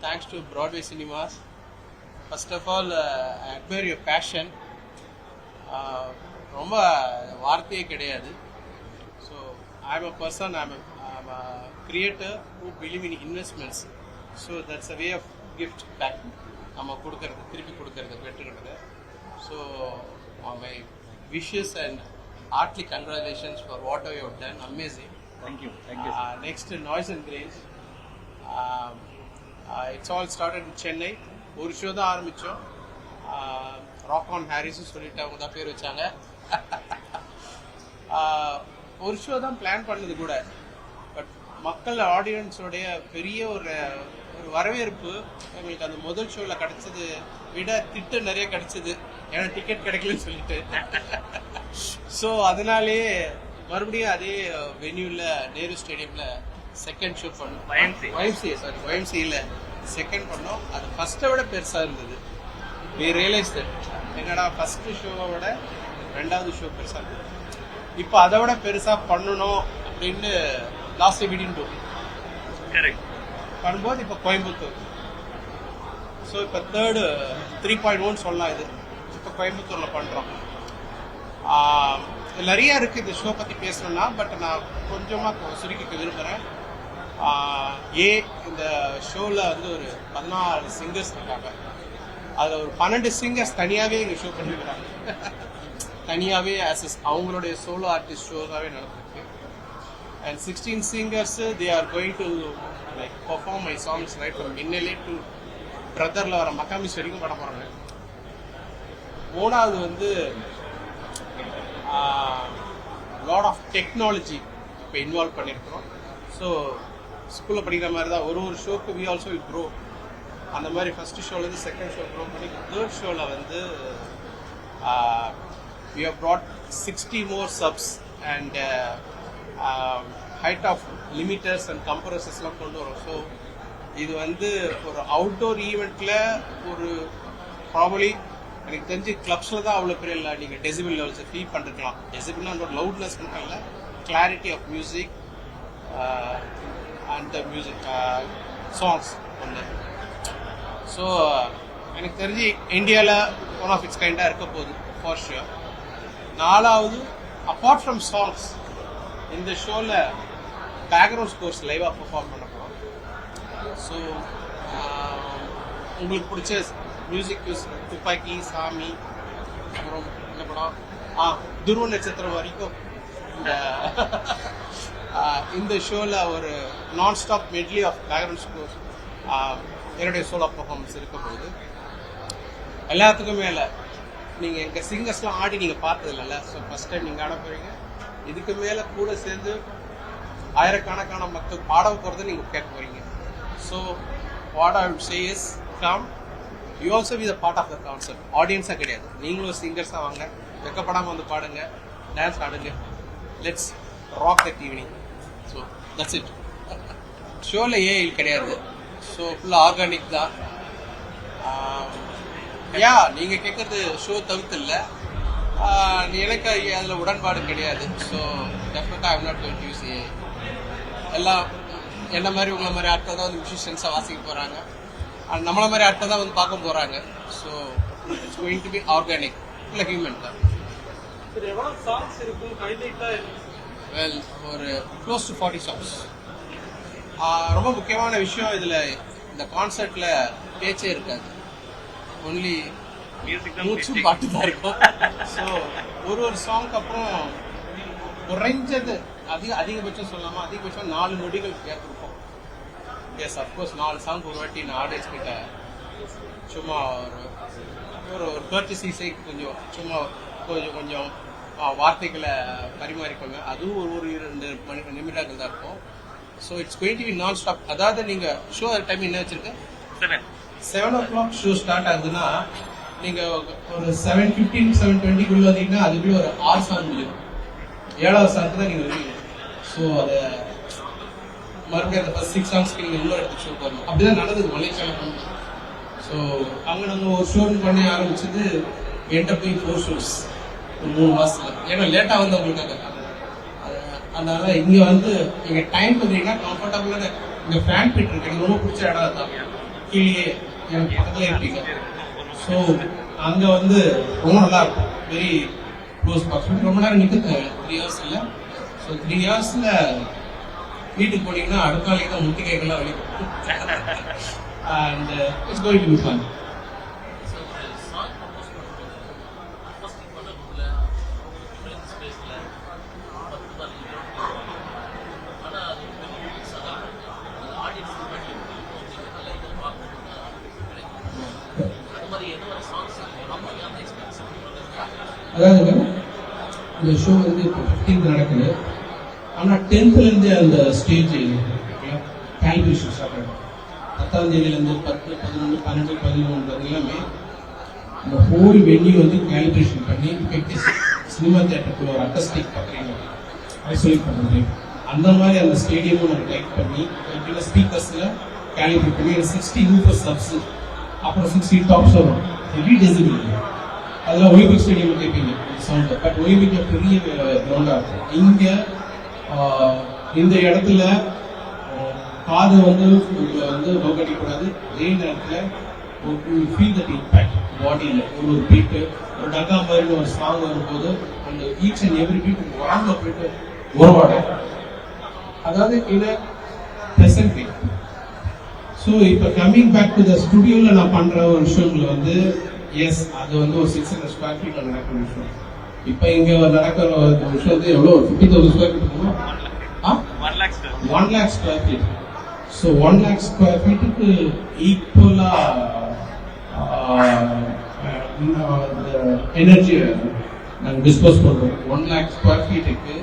thanks to Broadway Cinemas. First of all, uh, I admire your passion. Uh, ரொம்ப வார்த்தையே கிடையாது. So I'm a person I'm I'm a creator who believe in investments so that's a way of gift back நம்ம கொடுக்கறது திருப்பி கொடுக்கறது பெற்றுக்கிறது so my wishes and heartly congratulations for what I have done amazing thank you thank you next noise and grace it's all started in Chennai ஒரு show தான் ஆரம்பித்தோம் rock on ஹாரிஸும் சொல்லிட்டு அவங்க தான் பேர் வச்சாங்க. Uh, ஒரு ஷோ தான் பிளான் பண்ணது கூட. பட் மக்கள் ஆடியன்ஸோடைய பெரிய ஒரு ஒரு வரவேற்பு எங்களுக்கு அந்த முதல் ஷோவில் கிடச்சது விட திட்டு நிறைய கிடச்சிது. ஏன்னா டிக்கெட் கிடைக்கலன்னு சொல்லிட்டு. ஸோ அதனாலே மறுபடியும் அதே வென்யூவில் நேரு ஸ்டேடியமில் செகண்ட் ஷோ பண்ணோம். YMCA. ஒய்எம்சிஏ சாரி ஒய்எம்சியில் செகண்ட் பண்ணோம். அது ஃபர்ஸ்ட்டை விட பெருசாக இருந்தது. வி ரியலைஸ் தட் என்னடா ஃபர்ஸ்ட் ஷோவை விட ரெண்டாவது ஷோ பெருசாக இருந்தது. இப்போ அதை விட பெருசாக பண்ணணும் அப்படின்னு லாஸ்ட் வீடியோ கரெக்ட் பண்ணும்போது இப்போ கோயம்புத்தூர். ஸோ இப்போ தேர்டு த்ரீ பாயிண்ட் ஒன் சொல்லலாம் இது. இப்போ கோயம்புத்தூரில் பண்ணுறோம் நிறைய இருக்குது இந்த ஷோ பற்றி பேசணும்னா பட் நான் கொஞ்சமாக சுருக்கிக்க விரும்புகிறேன் ஏ இந்த ஷோவில் வந்து ஒரு பதினாறு சிங்கர்ஸ் இருக்காங்க. அதில் ஒரு பன்னெண்டு சிங்கர்ஸ் தனியாகவே இங்கே ஷோ பண்ணியிருக்காங்க தனியாகவே ஆஸ் அவங்களுடைய சோலோ ஆர்டிஸ்ட் ஷோஸாகவே நடந்திருக்கு. And sixteen singers they are going to like perform my songs right from இன்னிலே to பிரதரில் வர மக்காமிஸ் வரைக்கும் பட போகிறாங்க மூணாவது வந்து லாட் ஆஃப் டெக்னாலஜி இப்போ இன்வால்வ் பண்ணியிருக்கிறோம் ஸோ ஸ்கூலில் படிக்கிற மாதிரி தான். ஒரு ஒரு ஷோக்கு வி ஆல்சோ வில் க்ரோ அந்த மாதிரி ஃபஸ்ட்டு ஷோலேருந்து செகண்ட் ஷோ க்ரோ பண்ணி தேர்ட் ஷோவில் வந்து we have brought sixty more subs and height of limiters and கம்ப்ரஸஸ்லாம் கொண்டு வரும். ஸோ இது வந்து ஒரு அவுட்டோர் ஈவெண்ட்டில் ஒரு ப்ராபலி எனக்கு தெரிஞ்சு கிளப்ஸில் தான் அவ்வளோ பெரிய இல்லை. நீங்கள் டெசிபிள் லெவல்ஸை ஃபீல் பண்ணிருக்கலாம். டெசிபிள்னா லவுட்னஸ் பண்ணல clarity of music and music songs ஒன்று ஸோ எனக்கு தெரிஞ்சு இந்தியாவில் ஒன் ஆஃப் இட்ஸ் கைண்டாக இருக்க போகுது ஃபார் ஷியோர் நாலாவது அப்பார்ட் ஃப்ரம் சாங்ஸ் இந்த ஷோவில் பேக்ரவுண்ட் ஸ்கோர்ஸ் லைவாக பர்ஃபார்ம் பண்ண போகிறோம் ஸோ um, உங்களுக்கு பிடிச்ச மியூசிக் துப்பாக்கி சாமி அப்புறம் என்ன படம் ஆ துருவ நட்சத்திரம் வரைக்கும் இந்த இந்த ஷோவில் ஒரு non stop medley of background scores என்னுடைய சோலோ பர்ஃபார்மன்ஸ் இருக்க போகுது எல்லாத்துக்கும் மேலே நீங்கள் எங்கள் சிங்கர்ஸ்லாம் ஆடி நீங்கள் பார்த்தது இல்லைல்ல ஸோ ஃபஸ்ட் டைம் நீங்கள் ஆட போகிறீங்க இதுக்கு மேலே கூட சேர்ந்து ஆயிரக்கணக்கான மக்கள் பாட போகிறத நீங்கள் கேட்க போகிறீங்க so what I would say is come you also be the part of the concept ஆடியன்ஸாக கிடையாது. நீங்களும் சிங்கர்ஸாக வாங்க. வெக்கப்படாமல் வந்து பாடுங்க. டான்ஸ் ஆடுங்க. Let's rock that evening so that's it ஷோவில் ஏஐ கிடையாது ஸோ ஃபுல்லாக ஆர்கானிக் தான். Um, யா நீங்கள் கேட்குறது ஷோ தவிர்த்து இல்லை. எனக்கு அதில் உடன்பாடு கிடையாது. ஸோ டெஃபினட்டாக I'm not going use AI எல்லாம் என்ன மாதிரி உங்களை மாதிரி ஆட்கள் தான் வந்து மியூசிஷியன்ஸாக வாசிக்க போகிறாங்க அண்ட் நம்மள மாதிரி ஆட்கள் தான் வந்து பார்க்க போகிறாங்க so it's going to be organic இல்லை ஹியூமன் தான். வெல் ஒரு க்ளோஸ் டு ஃபார்ட்டி சாங்ஸ் ரொம்ப முக்கியமான விஷயம் இதில் இந்த கான்சர்ட்டில் பேச்சே இருக்காது. ஒன்லி மூச்சும். பாட்டு தான் இருக்கும். ஸோ ஒரு ஒரு சாங்க்கு அப்புறம் குறைஞ்சது அதிக அதிகபட்சம் சொல்லாமல் அதிகபட்சம் நாலு நொடிகள் இருக்கும் எஸ் அஃப்கோர்ஸ் நாலு சாங் ஒரு வாட்டி நான் ஆடியன்ஸ் கிட்ட சும்மா ஒரு ஒரு ஒரு கர்டிசி சைக்கு கொஞ்சம் சும்மா கொஞ்சம் கொஞ்சம் வார்த்தைகளை பரிமாறிக்கோங்க அதுவும் ஒரு ஒரு இரண்டு மணி நிமிடங்கள் தான் இருக்கும். So it's going to be non stop அதாவது நீங்கள் ஷோ டைம் என்ன வச்சிருக்கேன் seven seven o'clock show start ஆகுதுன்னா நீங்க ஒரு செவன் ஃபிஃப்டீன் செவன் டுவெண்ட்டிக்குள்ள வந்தீங்கன்னா அதுக்குள்ள ஒரு ஆறு சாங் ஏழாவது சாங் தான் நீங்க வருவீங்க ஸோ அதை மறுபடியும் அந்த ஃபர்ஸ்ட் சிக்ஸ் சாங்ஸ்க்கு நீங்க இன்னொரு இடத்துக்கு ஷோ போடணும் அப்படிதான் நடந்தது. மலேசியாவில் ஸோ அங்கே நாங்கள் ஒரு ஷோ பண்ணி ஆரம்பிச்சது என்கிட்ட போய் ஃபோர் ஷோஸ் ஒரு மூணு மாசத்துல. ஏன்னா லேட்டாக வந்தவங்களுக்காக. அது- அதனால இங்க வந்து எங்க டைம் பார்த்தீங்கன்னா கம்ஃபர்டபுளான இங்க ஃபேன் பிட் இருக்கு. எனக்கு ரொம்ப பிடிச்ச இடம் தான் கீழே எனக்கு பக்கத்துல இருப்பீங்க ஸோ அங்க வந்து ரொம்ப நல்லா இருக்கும். வெரி க்ளோஸ் ப்ராக்சிமிட்டி ரொம்ப நேரம் நிற்க த்ரீ ஹவர்ஸ் இல்லை. ஸோ த்ரீ ஹவர்ஸ்ல வீட்டுக்கு போனீங்கன்னா அடுத்த நாளைக்கு தான் முட்டிகைகள்லாம் வெளியே and it's going to be fun அதாவது இந்த ஷோ வந்து இப்போ ஃபிஃப்டீன்த் நடக்குது. ஆனால் டென்த்லேருந்து அந்த ஸ்டேஜ் கால்குலேஷன் ஸ்டார்ட் ஆகும் பத்தாம் தேதியிலேருந்து பத்து பதினொன்று பன்னெண்டு பதிமூணு எல்லாமே அந்த ஹோல் வென்யூ வந்து கால்குலேஷன் பண்ணி சினிமா தேட்டருக்குள்ள ஒரு அக்கஸ்டிக் பார்க்குறீங்க ஐசோலேட் பண்ணுறது அந்த மாதிரி அந்த ஸ்டேடியமும் நம்ம டைப் பண்ணி எப்படின்னா ஸ்பீக்கர்ஸில் கேலிபிரேட் பண்ணி சிக்ஸ்டி ஊப்பர் சப்ஸ் அப்புறம் சிக்ஸ்டி டாப்ஸ் வரும். ஹெவி டெசிபிள் அதெல்லாம் ஒலிம்பிக் ஸ்டேடியம் கேட்பீங்க சவுண்ட் பட் ஒலிம்பிக்ல பெரிய கிரவுண்டாக இருக்கும். இங்க இந்த இடத்துல காது வந்து உங்களை வந்து நோக்கடிக்கூடாது அதே நேரத்தில் ஃபீல் தட் இம்பேக்ட் பாடியில் ஒரு ஒரு பீட்டு ஒரு டங்கா மாதிரி ஒரு சாங் வரும்போது அந்த ஈச் அண்ட் எவ்ரி பீட் வாங்க போயிட்டு உறவாட. அதாவது இதை ப்ரெசன்ட் ஸோ இப்போ கம்மிங் பேக் டு த ஸ்டுடியோவில் நான் பண்ணுற ஒரு விஷயங்கள் வந்து எஸ் அது வந்து ஒரு சிக்ஸ் ஹண்ட்ரட் ஸ்கொயர் ஃபீட்டில் நடக்கிற விஷயம். இப்போ இங்கே நடக்கிற ஒரு விஷயம் வந்து எவ்வளோ fifty thousand square feet one lakh square feet so one lakh square ஃபீட்டுக்கு ஈக்குவலாக எனர்ஜியை நாங்கள் டிஸ்போஸ் பண்ணுறோம் ஒன் லேக் ஸ்கொயர் ஃபீட்டுக்கு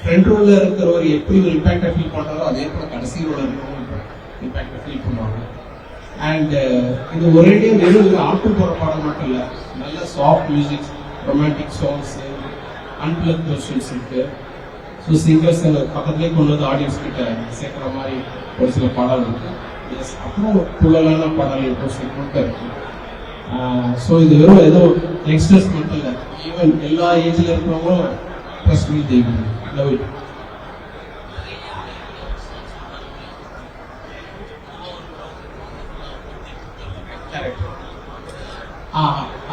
ஃப்ரண்ட் ரோல இருக்கிறவர் எப்படி ஒரு இம்பாக்டை ஃபீல் பண்ணுறாரோ அதே போல் கடைசி ரோல இருக்கிறவங்க இம்பாக்டை ஃபீல் பண்ணுவாங்க. அண்ட் uh, இது ஒரேடியாக வெறும் ஆட்டு போகிற பாடம் மட்டும் இல்லை. நல்ல soft music romantic songs unplug versions இருக்கு. ஸோ சிங்கர்ஸ் பக்கத்துலேயே கொண்டு வந்து ஆடியன்ஸ் கிட்ட சேர்க்குற மாதிரி ஒரு சில பாடல் இருக்கு. எஸ் அப்புறம் குழலான பாடல் இருக்கும் செக்மெண்ட்டாக இருக்கு. ஸோ இது வெறும் ஏதோ யங்ஸ்டர்ஸ் மட்டும் இல்லை. ஈவன் எல்லா ஏஜில் இருக்கிறவங்களும் trust me they'll love it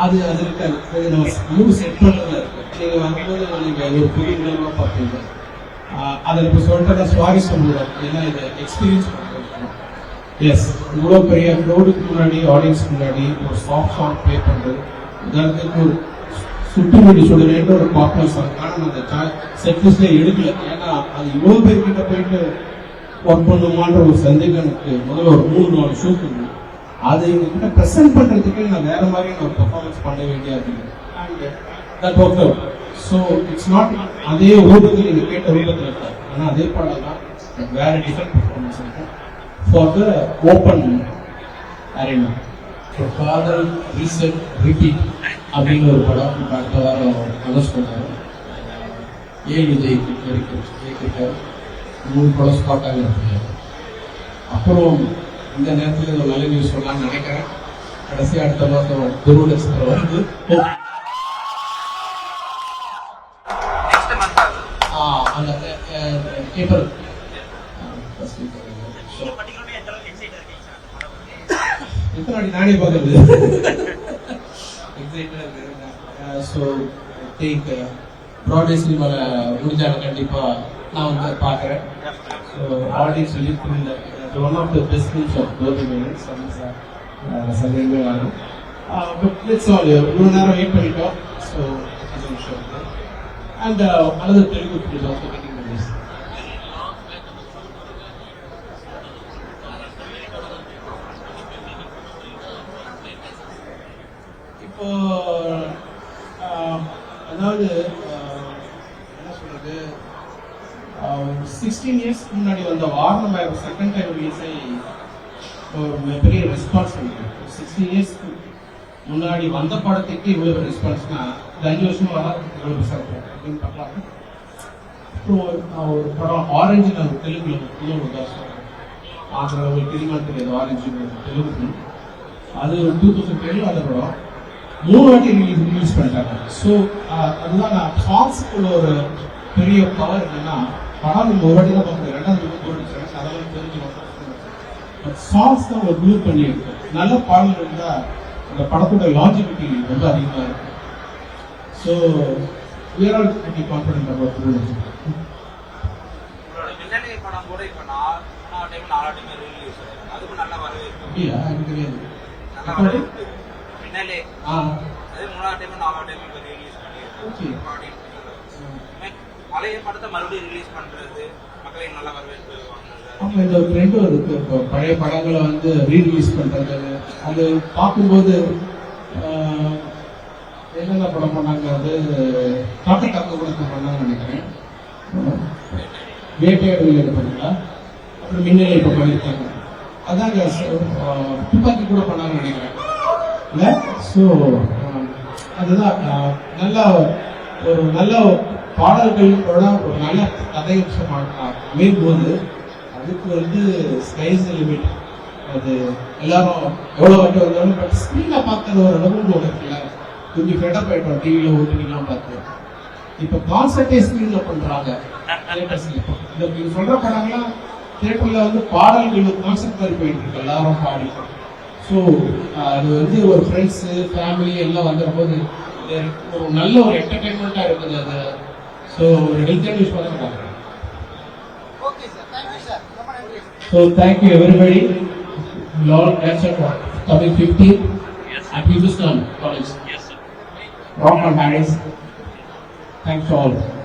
அது அது இருக்காது. நம்ம மூணு செட் பண்ணுறதுல இருக்கு. நீங்கள் வரும்போது நீங்கள் ஒரு புது நிலமாக பார்ப்பீங்க. அதில் இப்போ சொல்லிட்டு சுவாரஸ்யம் ஏன்னா இதை எக்ஸ்பீரியன்ஸ் பண்ணுறது எஸ் இவ்வளோ பெரிய க்ரௌடுக்கு முன்னாடி ஆடியன்ஸ்க்கு முன்னாடி ஒரு சாஃப்ட் சாங் ப்ளே பண்ணுறது உதாரணத்துக்கு ஒரு சுட்டுமணி சுடுறேன்ற ஒரு பாப்புலர் சாங் ஆனால் அந்த செட் எடுக்கல. ஏன்னா அது இவ்வளோ பேர்கிட்ட போயிட்டு ஒர்க் பண்ணுமான்ற ஒரு சந்தேகம் எனக்கு. முதல்ல ஒரு மூணு நாலு ஷோக்கு இருந்தது அதை எங்ககிட்ட ப்ரெசென்ட் பண்றதுக்கு நான் வேற மாதிரி ஒரு பெர்ஃபார்மன்ஸ் பண்ண வேண்டியது and that work out so it's not அதே ரூபத்தில் இது கேட்ட ரூபத்தில் இருக்காது ஆனால் அதே பாடல் தான். But வேற டிஃப்ரெண்ட் பெர்ஃபார்மன்ஸ் இருக்கும் for the open arena so Kadhal reset repeat அப்படின்னு ஒரு படம் அடுத்த வாரம் அனௌன்ஸ் பண்ணாரு ஏன் விஜய் இயக்கிட்டார் மூணு படம் ஸ்பாட்டாக இருக்கு. அப்புறம் இந்த நேரத்தில் ஒரு நல்ல நியூஸ் சொல்லலாம்னு நினைக்கிறேன். கடைசி அடுத்த மாதம் துருவ நட்சத்திரம் வருது அந்த ஏப்ரல் நானே பார்க்கறது? எக்ஸைட்டடாக இருக்கு ஸோ டேக் ப்ராடே சினிமாவில் முடிஞ்சாலும் கண்டிப்பாக நான் வந்து பார்க்குறேன். So audience one of the best films of Gopi Menon சந்தேகமே வரும் பட் லெட்ஸ் ஆல் இவ்வளோ நேரம் வெயிட் பண்ணிட்டோம் ஸோ அது விஷயம் and another Telugu film also getting release இப்போ ஆஹ், அதாவது ஆஹ், என்ன சொல்றது சிக்ஸ்டீன் இயர்ஸ்க்கு முன்னாடி வந்த வார்னர் மேப் செகண்ட் டைம் ரிலீஸை ஆகி ஒரு பெரிய ரெஸ்பான்ஸ் இருக்கு சிக்ஸ்டீன் இயர்ஸ்க்கு முன்னாடி வந்த படத்துக்கு இவ்வளவு ரெஸ்பான்ஸ்னா இந்த அஞ்சு வருஷம் வராதுக்கு இவ்வளவு அப்படின்னு பார்க்கலாம்? அப்புறம் ஒரு நான் ஒரு படம் ஆரஞ்சு நான் தெலுங்குல இன்னொரு உதாரணம் ஆந்திரா ஒரு தெரியுமா தெரியாது ஆரஞ்சு தெலுங்கு அது டூ தௌசண்ட் டென்ல அந்த படம். மூணு வாட்டி ரிலீஸ் ரிலீஸ் பண்ணிட்டாங்க. ஸோ அதுதான் நான் சாங்ஸுக்குள்ள ஒரு பெரிய பவர் என்னன்னா படம் நம்ம ஒரு வாட்டி தான் பார்க்கணும் ரெண்டாவது போர் அடிச்சாங்க அதெல்லாம் தெரிஞ்சு சாங்ஸ் தான் ஒரு பண்ணியிருக்கு நல்ல பாடல் இருந்தா அந்த படத்தோட லாஜிபிலிட்டி ரொம்ப அதிகமா இருக்கு ஸோ about Dhruv. உங்களோட மின்னணு படம் கூட இப்ப நான் மூணாவது டைம் நாலாவது டைம் ரிலீஸ் அதுக்கும் நல்ல வரவேற்பு. அப்படியா? எனக்கு தெரியாது. நல்ல வரவேற்பு. அது மூணாவது டைம் நாலாவது டைம் இப்ப ரிலீஸ் Okay. பழைய படத்தை மறுபடியும் ரிலீஸ் பண்றது மக்களுக்கு நல்ல வரவேற்பு வாங்குறது. இந்த ட்ரெண்டும் இருக்கு. இப்போ பழைய படங்களை வந்து ரீரிலீஸ் பண்றது அது பார்க்கும்போது என்னென்ன படம் பண்ணாங்க அது காக்கை காக்க கூட பண்ணாங்கன்னு நினைக்கிறேன். வேட்டையாடு விளையாடு பண்ணீங்களா? அப்புறம் மின்னலை இப்போ பண்ணியிருக்காங்க அதாங்க துப்பாக்கி கூட பண்ணாங்கன்னு நினைக்கிறேன். இல்லை? ஸோ அதுதான் நல்லா நல்ல ஒரு நல்ல பாடல்களோட ஒரு நல்ல கதை அமையும் போது அதுக்கு வந்து ஸ்பைஸ் லிமிட் அது எல்லாரும் எவ்வளோ வாட்டி வந்தாலும் பட் ஸ்க்ரீனில் பார்க்கறது ஒரு அனுபவம் ஒன்று இருக்குல்ல கொஞ்சம் ஃபெட்டப் ஆகிட்டோம் டிவியில் ஓட்டிலாம் பார்த்து. இப்போ கான்சர்ட்டே ஸ்க்ரீனில் பண்ணுறாங்க தேட்டர்ஸில் இந்த நீங்கள் சொல்கிற படங்கள்லாம் தேட்டரில் வந்து பாடல்கள் கான்சர்ட் மாதிரி போயிட்டு இருக்கு. எல்லாரும் பாடி. ஸோ அது வந்து ஒரு ஃப்ரெண்ட்ஸு ஃபேமிலி எல்லாம் வந்துடும்போது ஒரு நல்ல ஒரு என்டர்டைன்மெண்ட்டாக இருக்குது அது. ஸோ ஒரு ஹெல்த்தியான விஷயம் தான் பார்க்குறேன் ஓகே சார் தேங்க்யூ சார் ரொம்ப நன்றி So thank you everybody. Lord answer for coming 15 Yes, at Hindustan College. Yes, sir. Rock on Harris. Thanks all.